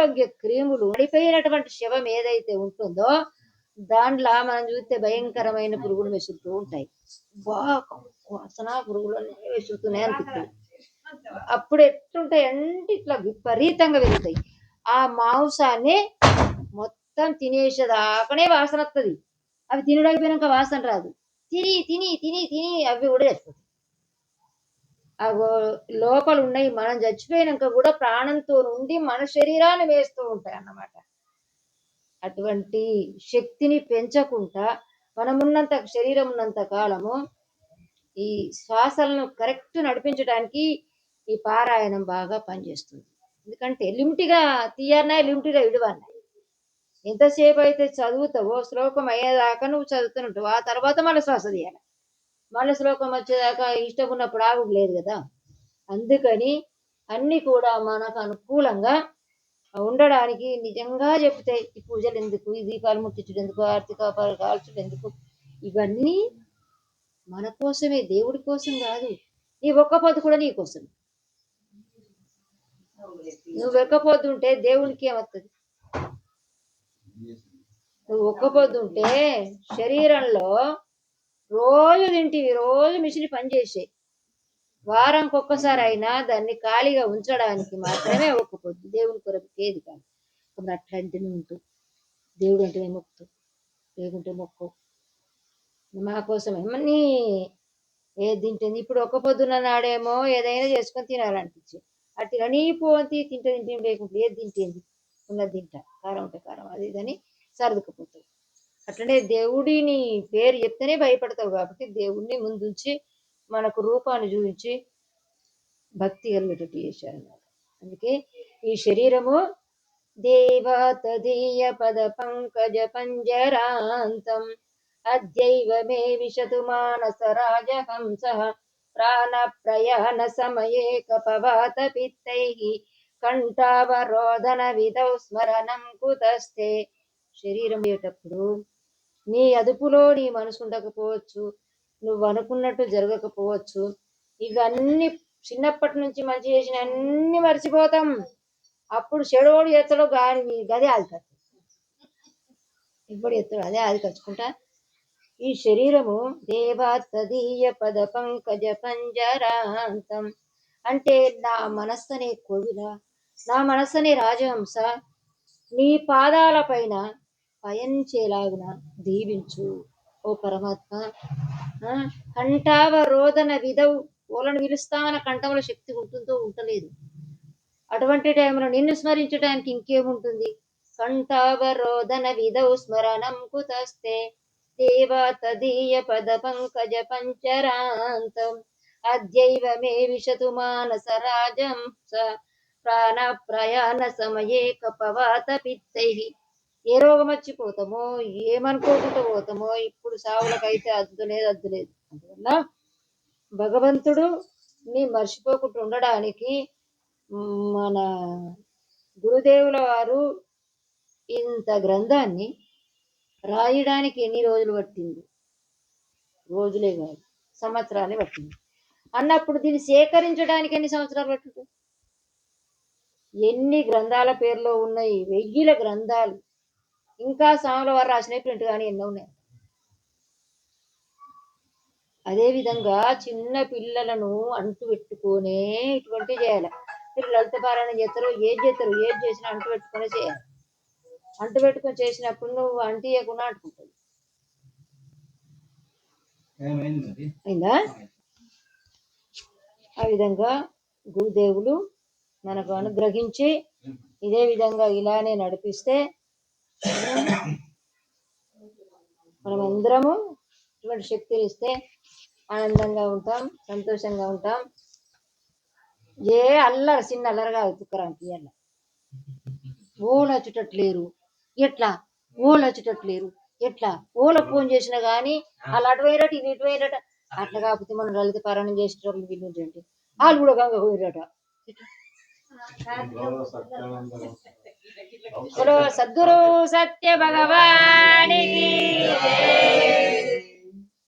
అనారోగ్య క్రీములు పడిపోయినటువంటి శవం ఏదైతే ఉంటుందో దాంట్లో మనం చూస్తే భయంకరమైన పురుగులు మెసులుతూ ఉంటాయి. బాగా వాసన పురుగులు అన్నీ మెసులుతున్నాయి అప్పుడు ఎట్లుంటాయి అంటే ఇట్లా విపరీతంగా వెళ్తాయి ఆ మాంసాన్ని మొత్తం తినేసేదాకనే వాసన వస్తుంది అవి తినడైపోయినాక వాసన రాదు. తిని తిని తిని తిని అవి కూడా చేస్తాయి లోపల ఉన్నాయి మనం చచ్చిపోయినాక కూడా ప్రాణంతో ఉండి మన శరీరాన్ని వేస్తూ ఉంటాయి అన్నమాట. అటువంటి శక్తిని పెంచకుండా మనం ఉన్నంత శరీరం ఉన్నంత కాలము ఈ శ్వాసలను కరెక్ట్ నడిపించడానికి ఈ పారాయణం బాగా పనిచేస్తుంది. ఎందుకంటే లిమిట్గా తీయన్నాయి లిమిట్గా విడువన్నాయి ఎంతసేపు అయితే చదువుతావో శ్లోకం అయ్యేదాకా నువ్వు చదువుతుంటావు ఆ తర్వాత మళ్ళీ శ్వాస తీయాలి. మనసులోకం శ్లోకం వచ్చేదాకా ఇష్టం ఉన్నప్పుడు ఆగు లేదు కదా. అందుకని అన్ని కూడా మనకు అనుకూలంగా ఉండడానికి నిజంగా చెప్తే ఈ పూజలు ఎందుకు ఈ దీపాలు ముట్టించడం ఎందుకు ఆర్థిక కాల్చడం ఎందుకు ఇవన్నీ మన కోసమే దేవుడి కోసం కాదు. నీ ఒక్క పొద్దు కూడా నీ కోసం నువ్వు ఒక్క పొద్దు ఉంటే దేవునికి ఏమవుతుంది నువ్వు ఒక్క పొద్దు ఉంటే శరీరంలో రోజు తింటివి రోజు మిషన్ పనిచేసే వారానికి ఒక్కసారి అయినా దాన్ని ఖాళీగా ఉంచడానికి మాత్రమే ఒక్క పొద్దు దేవుని కొరకు ఏది కాదు. కొన్ని అట్లాంటివి ఉంటూ. దేవుడు అంటేనే మొక్కు. లేకుంటే మొక్కు. మా కోసం ఏమన్నీ ఏది తింటుంది? ఇప్పుడు ఒక్క పొద్దున నాడేమో ఏదైనా చేసుకొని తినాలనిపించి అట్లా నీ పోతి తింటే తింటే లేకుంటే ఏది తింటేంది? ఉన్నది తింటా. కారం ఉంటే కారం. అది ఇదని సర్దుకుపోతుంది. అట్లనే దేవుడిని పేరు చెప్తేనే భయపడతావు కాబట్టి దేవుడిని ముందుంచి మనకు రూపాన్ని చూపించి భక్తి కలిగేటట్టు చేశారన్నమాట అందుకే ఈ శరీరము దేవాతదీయ పద పంకజ పంజరాంతం అద్యైవ మే విశతు మానస రాజహంస ప్రాణ ప్రయాణ సమయే కపవాత పిత్తై కంఠావరోధన విధౌ స్మరణం కుతస్తే. శరీరం లేటప్పుడు నీ అదుపులో నీ మనసు ఉండకపోవచ్చు నువ్వు అనుకున్నట్టు జరగకపోవచ్చు. ఇవన్నీ చిన్నప్పటి నుంచి మంచి చేసిన అన్ని మర్చిపోతాం. అప్పుడు చెడోడు ఎత్తడో గాని గదే ఆదికచ్చు ఇప్పుడు ఎత్తడు అదే ఆదికచ్చుకుంటా ఈ శరీరము దేవా తదీయ పద పంకజ పంజరాంతం. అంటే నా మనస్సనే కోవిల నా మనస్సనే రాజహంస. నీ పాదాల పైన పయనించేలాగున దీవించు. ఓ పరమాత్మ ఆ, కంఠావరోధన విధవు ఓలను పిలుస్తామన్న కంఠంలో శక్తి ఉంటుందో ఉంటలేదు. అటువంటి టైంలో నిన్ను స్మరించడానికి ఇంకేముంటుంది? కంఠావరోధన విధౌ స్మరణం కుతస్తే దేవా తదీయ పద పంకజ పంచరాంతం అద్యైవ మే విశతు మానస రాజం ప్రాణ ప్రయాణ సమయే కపవాత పిత్తై ఏ రోగం వచ్చి పోతామో ఏమనుకోకుండా పోతామో ఇప్పుడు సావులకైతే అద్దు లేదు అద్దు లేదు. అందువల్ల భగవంతుడు నీ మర్చిపోకుండా ఉండడానికి మన గురుదేవుల వారు ఇంత గ్రంథాన్ని రాయడానికి ఎన్ని రోజులు పట్టింది? రోజులే కాదు సంవత్సరాలే పట్టింది. అన్నప్పుడు దీన్ని సేకరించడానికి ఎన్ని సంవత్సరాలు పట్టింది? ఎన్ని గ్రంథాల పేర్లో ఉన్నాయి? వెయ్యిల గ్రంథాలు. ఇంకా స్వాముల వారు రాసినటువంటి కానీ ఎన్నో ఉన్నాయి. అదే విధంగా చిన్న పిల్లలను అంటు పెట్టుకొనే ఇటువంటి చేయాలి. మీరు లలిత పారాయణ చేస్తారు ఏది చేస్తారు ఏది చేసినా అంటు పెట్టుకునే చేయాలి. అంటు పెట్టుకొని చేసినప్పుడు నువ్వు అంటు చేయకుండా అంటుకుంటుంది అయిందా? ఆ విధంగా గురుదేవులు మనకు అనుగ్రహించి ఇదే విధంగా ఇలానే నడిపిస్తే మనం అందరము ఇటువంటి శక్తిని ఇస్తే ఆనందంగా ఉంటాం సంతోషంగా ఉంటాం. ఏ అల్లరి చిన్న అల్లరి కాదు తుక్కరానికి ఇయ్యాల ఓలు వచ్చేటట్లేరు ఎట్లా? ఓలు వచ్చేటట్లేరు ఎట్లా? ఓల ఫోన్ చేసినా కానీ వాళ్ళు అటు పోయిరట ఇది ఇటు పోయిరట అట్లా కాకపోతే మనం లలిత పారాయణం చేసేటప్పుడు వీళ్ళు వాళ్ళు కూడా గంగ పోయిరట బోలో సద్గురు సత్య భగవానికి